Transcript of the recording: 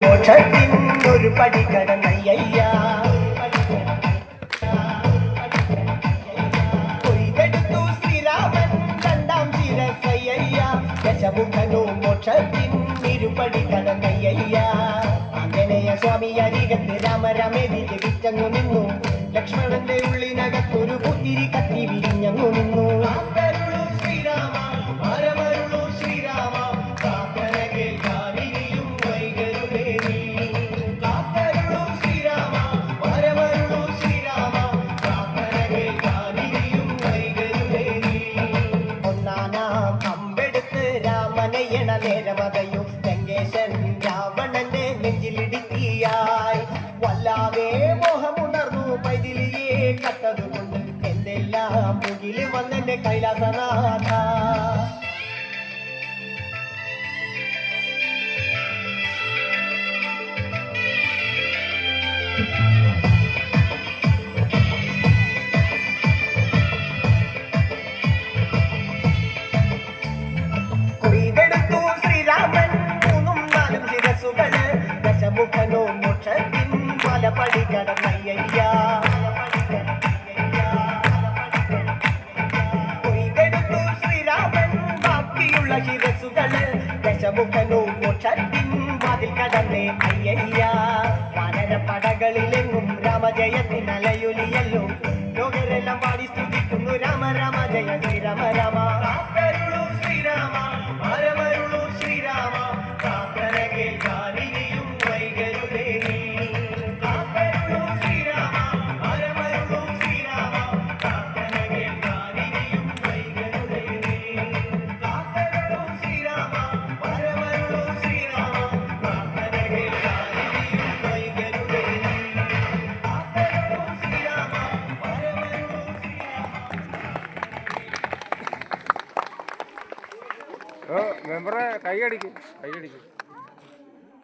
ഒരു പടി കടന്നയ്യ കൊയ്തെടുത്തു ശ്രീരാമൻ രണ്ടാം ശിരസയ്യ ദശമുഖനോ മോക്ഷത്തിൻ ഇരുപടി കടന്നയ്യ ആഞ്ജനേയ സ്വാമി അരികത്ത് രാമരമേതി ജപിച്ചങ്ങു നിന്നു. ലക്ഷ്മണന്റെ ഉള്ളിനകത്തൊരു നേരമതയും ലങ്കേശൻ രാവണന്റെ നെഞ്ചിലിടുത്തിയായി വല്ലാതെ മോഹമുണർന്നു പൈതിലിയെ കട്ടതുകൊണ്ട് എന്തെല്ലാം മുകിൽ വന്നെന്റെ കൈലാസനാഥ. കൊയ്തെടുത്തു മലപടി കടന്നയ്യ കൊയ്തെടുത്തു ശ്രീരാമൻ ബാക്കിയുള്ള ശിരസുകൾ ദശമുഖനോ മോക്ഷത്തിൻ വാതിൽ കടന്നേ അയ്യയ്യ. വാനരപ്പടകളിലെങ്ങും രാമജയത്തിൻ അലയൊലിയല്ലോ ലോകരെല്ലാം പാടി സ്തുതിക്കുന്നു. രാമ രാമ ജയ ശ്രീരാമ രാമ. മെമ്പറെ കൈയടിക്കും കൈയടിക്കും.